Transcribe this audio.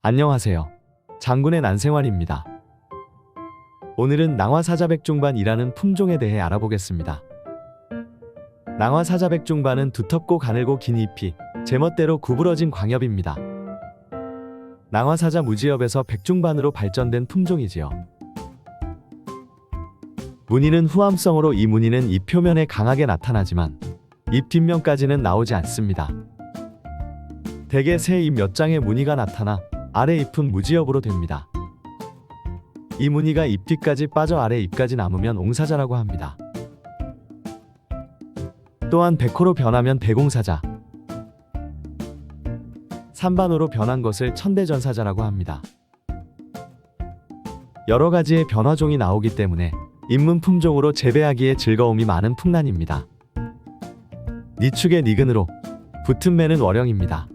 안녕하세요. 장군의 난생활입니다. 오늘은 낭화사자백중반이라는 품종에 대해 알아보겠습니다. 낭화사자백중반은 두텁고 가늘고 긴 잎이 제멋대로 구부러진 광엽입니다. 낭화사자 무지엽에서 백중반으로 발전된 품종이지요. 무늬는 후암성으로 이 무늬는 잎 표면에 강하게 나타나지만 잎 뒷면까지는 나오지 않습니다. 대개 새 잎 몇 장의 무늬가 나타나 아래 잎은 무지엽으로 됩니다. 이 무늬가 잎 뒤까지 빠져 아래 잎까지 남으면 옹사자라고 합니다. 또한 백호로 변하면 대공사자, 산반호로 변한 것을 천대전사자라고 합니다. 여러 가지의 변화종이 나오기 때문에 입문 품종으로 재배하기에 즐거움이 많은 풍란입니다. 니축의 니근으로 붙은 매는 월영입니다.